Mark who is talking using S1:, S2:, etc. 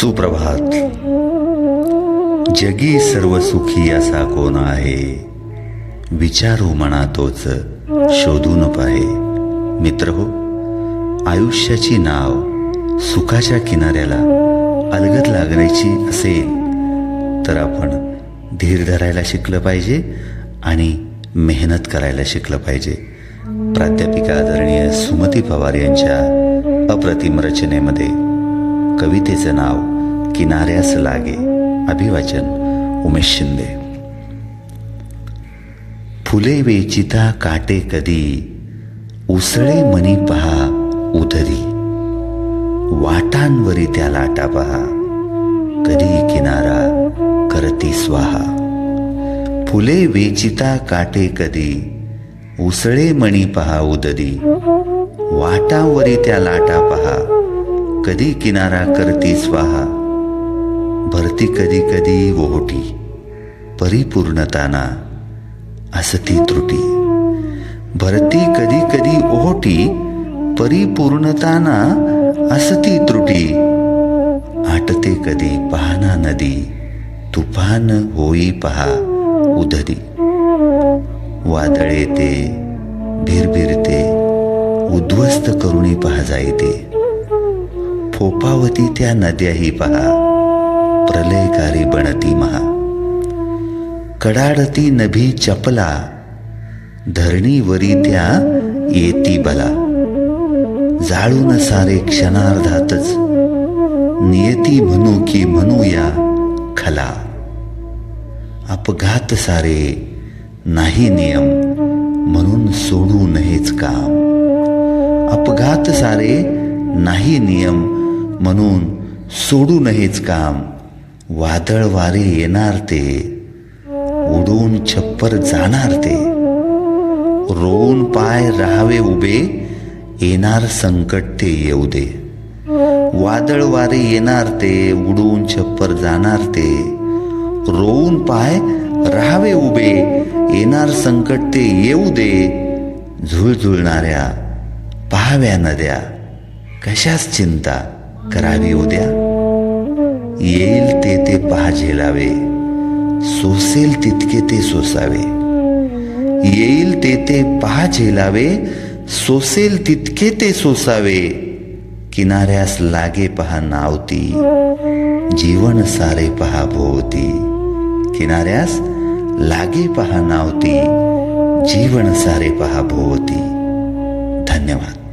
S1: सुप्रभात. जगी सर्व सुखी असा कोण आहे? विचारू म्हणा तोच शोधून पाहे. मित्र हो आयुष्याची नाव सुखाच्या किनाऱ्याला अलगद लागण्याची असेल तर आपण धीर धरायला शिकलं पाहिजे आणि मेहनत करायला शिकलं पाहिजे. प्राध्यापिका आदरणीय सुमती पवार यांच्या अप्रतिम रचनेमध्ये कवितेचं नाव किनाऱ्यास लागे. अभिवाचन उमेश शिंदे. फुले वेचिता काटे कधी उसळे मनी पहा उधरी. वाटांवरी त्या लाटा पहा कधी किनारा करती स्वाहा. फुले वेचिता काटे कधी उसळे मणी पहा उदरी वाटावरी त्या लाटा पहा कधी किनारा करती स्वाहा? भरती कधी कधी ओहोटी परिपूर्णताना असती त्रुटी. भरती कधी कधी ओहोटी परिपूर्णताना असती त्रुटी. आटते कधी पाहना नदी तुफान होई पहा उधरी वादळे ते भिरभिरते उद्ध्वस्त करुणी पहा जायते. फोपावती त्या नद्याही पहा. प्रलयकारी बनती महा. कडाडती नभी चपला. धरणीवरी त्या येती बला. जाळून सारे क्षणार्धातच. नियती म्हणू की म्हणूया खला. अपघात सारे नाही नियम. म्हणून सोडू नहेच काम. अपघात सारे नाही नियम. म्हणून सोडू नयेच काम. वादळ वारे येणार ते. उडून छप्पर जाणार ते. रोवून पाय राहावे उभे. येणार संकट ते येऊ दे. वादळ वारे येणार ते. उडून छप्पर जाणार ते. रोवून पाय राहावे उभे. येणार संकट ते येऊ दे. झुळझुळणाऱ्या पहाव्या नद्या. कशाच चिंता. करावी उद्या. येईल ते ते पहा झेलावे सोसेल तितके ते सोसावे. येईल ते ते पहा झेलावे सोसेल तितके ते सोसावे. किनाऱ्यास लागे पहा नावती. जीवन सारे पहा भोवती. किनाऱ्यास लागे पहा नावती. जीवन सारे पहा भोवती. धन्यवाद.